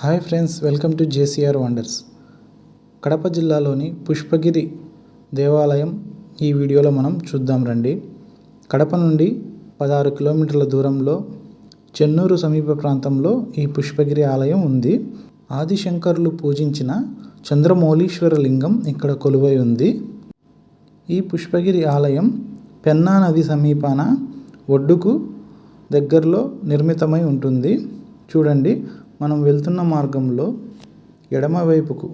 Hi friends welcome to JCR wonders. Kadapa జిల్లాలోని పుష్పగిరి దేవాలయం ఈ వీడియోలో మనం చూద్దాం రండి. కడప నుండి పదహారు కిలోమీటర్ల దూరంలో చెన్నూరు సమీప ప్రాంతంలో ఈ పుష్పగిరి ఆలయం ఉంది. ఆదిశంకరులు పూజించిన చంద్రమౌళీశ్వర లింగం ఇక్కడ కొలువై ఉంది. ఈ పుష్పగిరి ఆలయం పెన్నా నది సమీపాన ఒడ్డుకు దగ్గరలో నిర్మితమై ఉంటుంది. చూడండి మనం వెళ్తున్న మార్గంలో ఎడమవైపుకు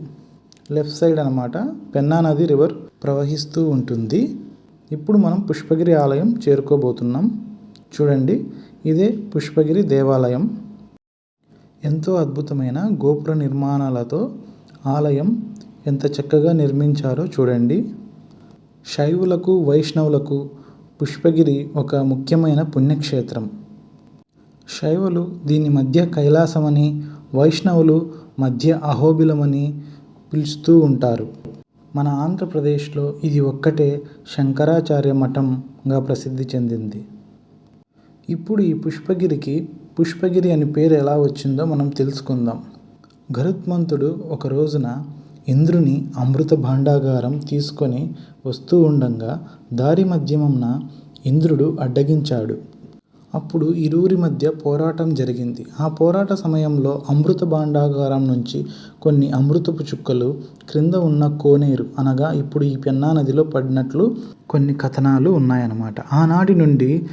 లెఫ్ట్ సైడ్ అనమాట పెన్నా నది రివర్ ప్రవహిస్తూ ఉంటుంది. ఇప్పుడు మనం పుష్పగిరి ఆలయం చేరుకోబోతున్నాం. చూడండి ఇదే పుష్పగిరి దేవాలయం. ఎంతో అద్భుతమైన గోపుర నిర్మాణాలతో ఆలయం ఎంత చక్కగా నిర్మించారో చూడండి. శైవులకు వైష్ణవులకు పుష్పగిరి ఒక ముఖ్యమైన పుణ్యక్షేత్రం. శైవులు దీని మధ్య కైలాసమని వైష్ణవులు మధ్య అహోబిలమని పిలుస్తూ ఉంటారు. మన ఆంధ్రప్రదేశ్లో ఇది ఒక్కటే శంకరాచార్య మఠంగా ప్రసిద్ధి చెందింది. ఇప్పుడు ఈ పుష్పగిరికి పుష్పగిరి అని పేరు ఎలా వచ్చిందో మనం తెలుసుకుందాం. గరుత్మంతుడు ఒక రోజున ఇంద్రుని అమృత భాండాగారం తీసుకొని వస్తూ ఉండగా దారి మధ్యమంన ఇంద్రుడు అడ్డగించాడు. అప్పుడు ఇరువురి మధ్య పోరాటం జరిగింది. ఆ పోరాట సమయంలో అమృత భాండాగారం నుంచి కొన్ని అమృతపు చుక్కలు క్రింద ఉన్న కోనేరు అనగా ఇప్పుడు ఈ పెన్నా నదిలో పడినట్లు కొన్ని కథనాలు ఉన్నాయన్నమాట. ఆనాటి నుండి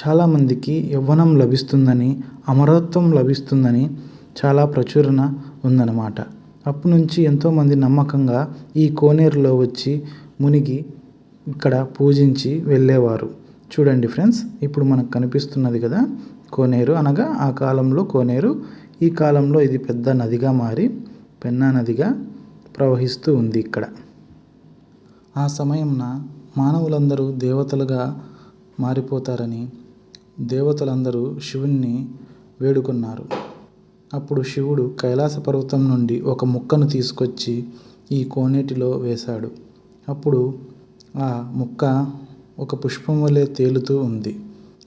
చాలామందికి యవ్వనం లభిస్తుందని అమరత్వం లభిస్తుందని చాలా ప్రచురణ ఉందన్నమాట. అప్పటి నుంచి ఎంతోమంది నమ్మకంగా ఈ కోనేరులో వచ్చి మునిగి ఇక్కడ పూజించి వెళ్ళేవారు. చూడండి ఫ్రెండ్స్ ఇప్పుడు మనకు కనిపిస్తున్నది కదా కోనేరు. అనగా ఆ కాలంలో కోనేరు ఈ కాలంలో ఇది పెద్ద నదిగా మారి పెన్నా నదిగా ప్రవహిస్తూ ఉంది ఇక్కడ. ఆ సమయంన మానవులందరూ దేవతలుగా మారిపోతారని దేవతలందరూ శివుణ్ణి వేడుకున్నారు. అప్పుడు శివుడు కైలాస పర్వతం నుండి ఒక ముక్కను తీసుకొచ్చి ఈ కోనేటిలో వేశాడు. అప్పుడు ఆ ముక్క ఒక పుష్పం వలె తేలుతూ ఉంది.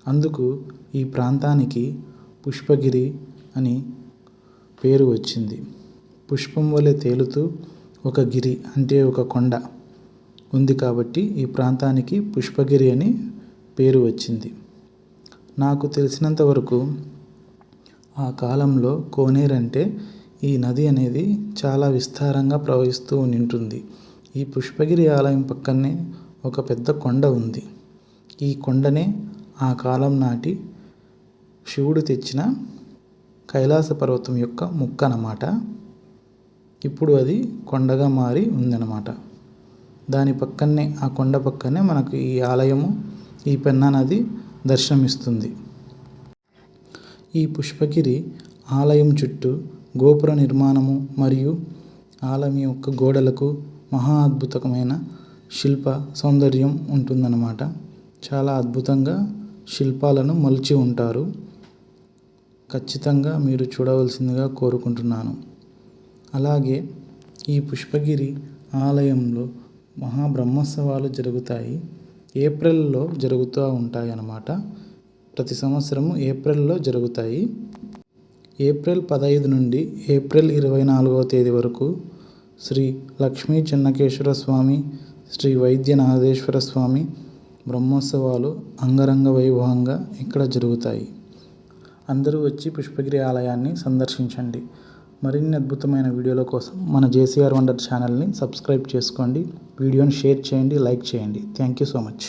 అందుకు ఈ ప్రాంతానికి పుష్పగిరి అని పేరు వచ్చింది. పుష్పం వలె తేలుతూ ఒక గిరి అంటే ఒక కొండ ఉంది కాబట్టి ఈ ప్రాంతానికి పుష్పగిరి అని పేరు వచ్చింది. నాకు తెలిసినంత వరకు ఆ కాలంలో కోనేరు అంటే ఈ నది అనేది చాలా విస్తారంగా ప్రవహిస్తూ ఉంటుంది ఈ పుష్పగిరి ఆలయం పక్కనే ఒక పెద్ద కొండ ఉంది. ఈ కొండనే ఆ కాలం నాటి శివుడు తెచ్చిన కైలాస పర్వతం యొక్క ముక్క అన్నమాట. ఇప్పుడు అది కొండగా మారి ఉందన్నమాట. దాని పక్కనే ఆ కొండ పక్కనే మనకు ఈ ఆలయము ఈ పెన్నా నది దర్శనమిస్తుంది. ఈ పుష్పగిరి ఆలయం చుట్టూ గోపుర నిర్మాణము మరియు ఆలయం యొక్క గోడలకు మహా అద్భుతమైన శిల్ప సౌందర్యం ఉంటుందన్నమాట. చాలా అద్భుతంగా శిల్పాలను మలిచి ఉంటారు. ఖచ్చితంగా మీరు చూడవలసిందిగా కోరుకుంటున్నాను. అలాగే ఈ పుష్పగిరి ఆలయంలో మహాబ్రహ్మోత్సవాలు జరుగుతాయి. ఏప్రిల్లో జరుగుతూ ఉంటాయి అన్నమాట ప్రతి సంవత్సరము ఏప్రిల్లో జరుగుతాయి. ఏప్రిల్ పదహైదు నుండి ఏప్రిల్ ఇరవై నాలుగవ తేదీ వరకు శ్రీ లక్ష్మీ చెన్నకేశ్వర స్వామి శ్రీ వైద్యనాథేశ్వర స్వామి బ్రహ్మోత్సవాలు అంగరంగ వైభవంగా ఇక్కడ జరుగుతాయి. అందరూ వచ్చి పుష్పగిరి ఆలయాన్ని సందర్శించండి. మరిన్ని అద్భుతమైన వీడియోల కోసం మన జేసీఆర్ వండర్ ఛానల్ని సబ్స్క్రైబ్ చేసుకోండి. వీడియోని షేర్ చేయండి లైక్ చేయండి. Thank you so much.